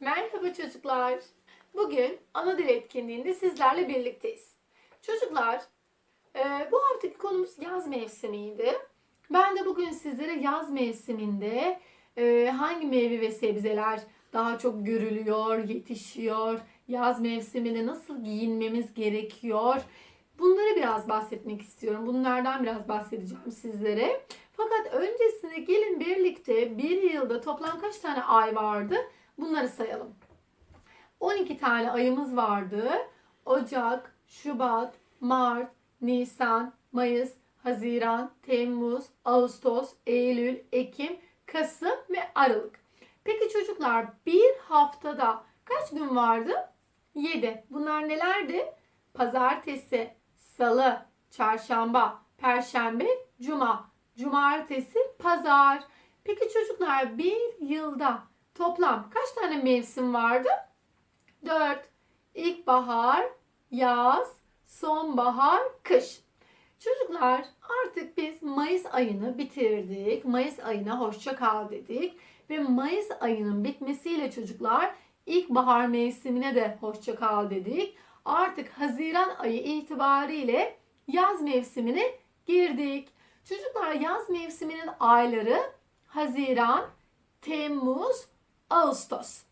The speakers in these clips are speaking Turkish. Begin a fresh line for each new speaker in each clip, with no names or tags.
Merhaba çocuklar. Bugün ana dil etkinliğinde sizlerle birlikteyiz. Çocuklar, e, bu haftaki konumuz yaz mevsimiydi. Ben de bugün sizlere yaz mevsiminde e, hangi meyve ve sebzeler daha çok görülüyor, yetişiyor, yaz mevsiminde nasıl giyinmemiz gerekiyor, bunları biraz bahsetmek istiyorum. Bunlardan biraz bahsedeceğim sizlere. Fakat öncesinde gelin birlikte bir yılda toplam kaç tane ay vardı? Bunları sayalım. 12 tane ayımız vardı. Ocak, Şubat, Mart, Nisan, Mayıs, Haziran, Temmuz, Ağustos, Eylül, Ekim, Kasım ve Aralık. Peki çocuklar bir haftada kaç gün vardı? 7. Bunlar nelerdi? Pazartesi, Salı, Çarşamba, Perşembe, Cuma, Cumartesi, Pazar. Peki çocuklar bir yılda toplam kaç tane mevsim vardı? 4. İlkbahar, yaz, sonbahar, kış. Çocuklar artık biz Mayıs ayını bitirdik. Mayıs ayına hoşça kal dedik. Ve Mayıs ayının bitmesiyle çocuklar ilkbahar mevsimine de hoşça kal dedik. Artık Haziran ayı itibariyle yaz mevsimine girdik. Çocuklar yaz mevsiminin ayları Haziran, Temmuz, Ağustos.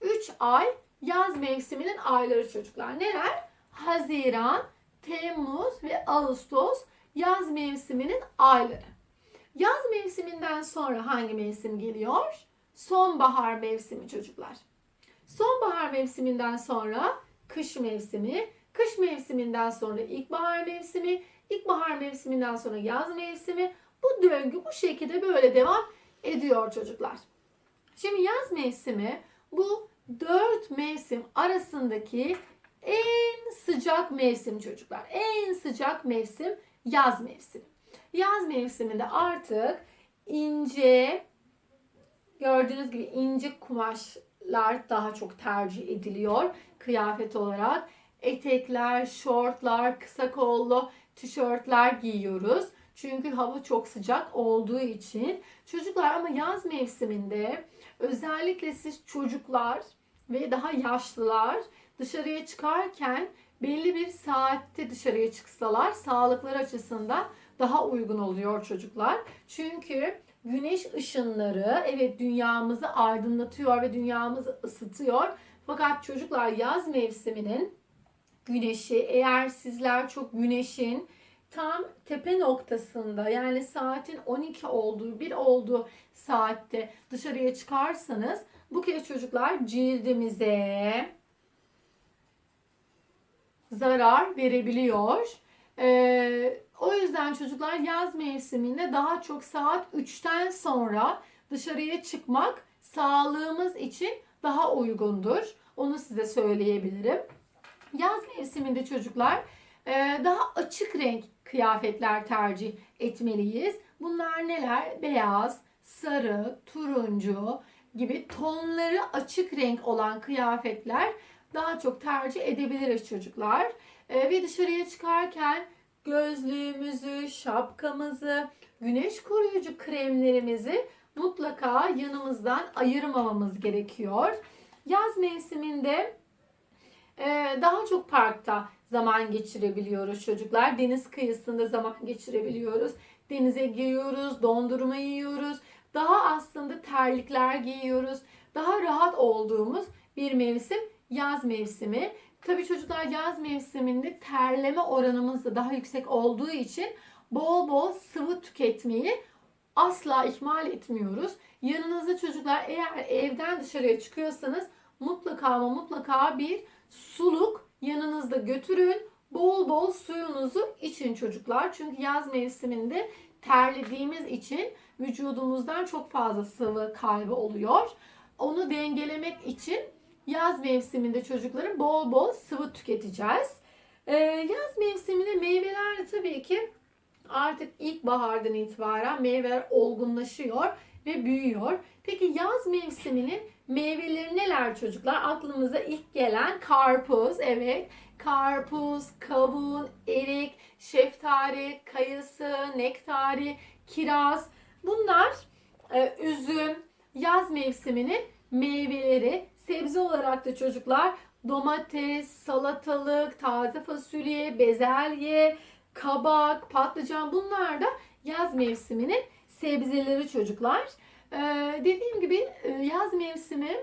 3 ay yaz mevsiminin ayları çocuklar. Neler? Haziran, Temmuz ve Ağustos yaz mevsiminin ayları. Yaz mevsiminden sonra hangi mevsim geliyor? Sonbahar mevsimi çocuklar. Sonbahar mevsiminden sonra kış mevsimi, kış mevsiminden sonra ilkbahar mevsimi, ilkbahar mevsiminden sonra yaz mevsimi. Bu döngü bu şekilde böyle devam ediyor çocuklar. Şimdi yaz mevsimi bu dört mevsim arasındaki en sıcak mevsim çocuklar. En sıcak mevsim yaz mevsimi. Yaz mevsiminde artık ince gördüğünüz gibi ince kumaşlar daha çok tercih ediliyor kıyafet olarak. Etekler, şortlar, kısa kollu tişörtler giyiyoruz. Çünkü hava çok sıcak olduğu için. Çocuklar ama yaz mevsiminde özellikle siz çocuklar ve daha yaşlılar dışarıya çıkarken belli bir saatte dışarıya çıksalar sağlıkları açısından daha uygun oluyor çocuklar. Çünkü güneş ışınları evet dünyamızı aydınlatıyor ve dünyamızı ısıtıyor. Fakat çocuklar yaz mevsiminin güneşi eğer sizler çok güneşin tam tepe noktasında yani saatin 12 olduğu, 1 olduğu saatte dışarıya çıkarsanız bu kez çocuklar cildimize zarar verebiliyor. Ee, o yüzden çocuklar yaz mevsiminde daha çok saat 3'ten sonra dışarıya çıkmak sağlığımız için daha uygundur. Onu size söyleyebilirim. Yaz mevsiminde çocuklar e, daha açık renk kıyafetler tercih etmeliyiz. Bunlar neler? Beyaz, sarı, turuncu gibi tonları açık renk olan kıyafetler daha çok tercih edebiliriz çocuklar. E, ve dışarıya çıkarken gözlüğümüzü, şapkamızı, güneş koruyucu kremlerimizi mutlaka yanımızdan ayırmamamız gerekiyor. Yaz mevsiminde e, daha çok parkta zaman geçirebiliyoruz çocuklar. Deniz kıyısında zaman geçirebiliyoruz. Denize giriyoruz, dondurma yiyoruz. Daha aslında terlikler giyiyoruz. Daha rahat olduğumuz bir mevsim yaz mevsimi. Tabii çocuklar yaz mevsiminde terleme oranımız da daha yüksek olduğu için bol bol sıvı tüketmeyi asla ihmal etmiyoruz. Yanınızda çocuklar eğer evden dışarıya çıkıyorsanız mutlaka ama mutlaka bir suluk yanınızda götürün. Bol bol suyunuzu için çocuklar. Çünkü yaz mevsiminde terlediğimiz için vücudumuzdan çok fazla sıvı kaybı oluyor. Onu dengelemek için yaz mevsiminde çocukların bol bol sıvı tüketeceğiz. Ee, yaz mevsiminde meyveler de tabii ki artık ilkbahardan itibaren meyveler olgunlaşıyor ve büyüyor. Peki yaz mevsiminin meyveleri neler çocuklar? Aklımıza ilk gelen karpuz, evet. Karpuz, kavun, erik, şeftali, kayısı, nektari, kiraz. Bunlar e, üzüm, yaz mevsiminin meyveleri Sebze olarak da çocuklar domates, salatalık, taze fasulye, bezelye, kabak, patlıcan bunlar da yaz mevsiminin sebzeleri çocuklar. Ee, dediğim gibi e, yaz mevsimi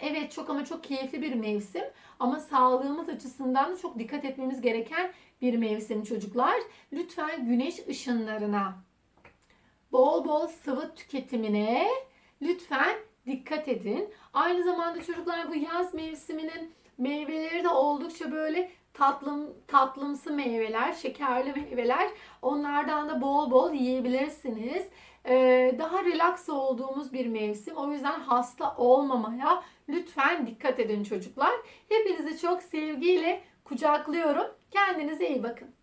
evet çok ama çok keyifli bir mevsim ama sağlığımız açısından da çok dikkat etmemiz gereken bir mevsim çocuklar. Lütfen güneş ışınlarına, bol bol sıvı tüketimine lütfen dikkat edin. Aynı zamanda çocuklar bu yaz mevsiminin meyveleri de oldukça böyle tatlım tatlımsı meyveler, şekerli meyveler. Onlardan da bol bol yiyebilirsiniz. Ee, daha relax olduğumuz bir mevsim. O yüzden hasta olmamaya lütfen dikkat edin çocuklar. Hepinizi çok sevgiyle kucaklıyorum. Kendinize iyi bakın.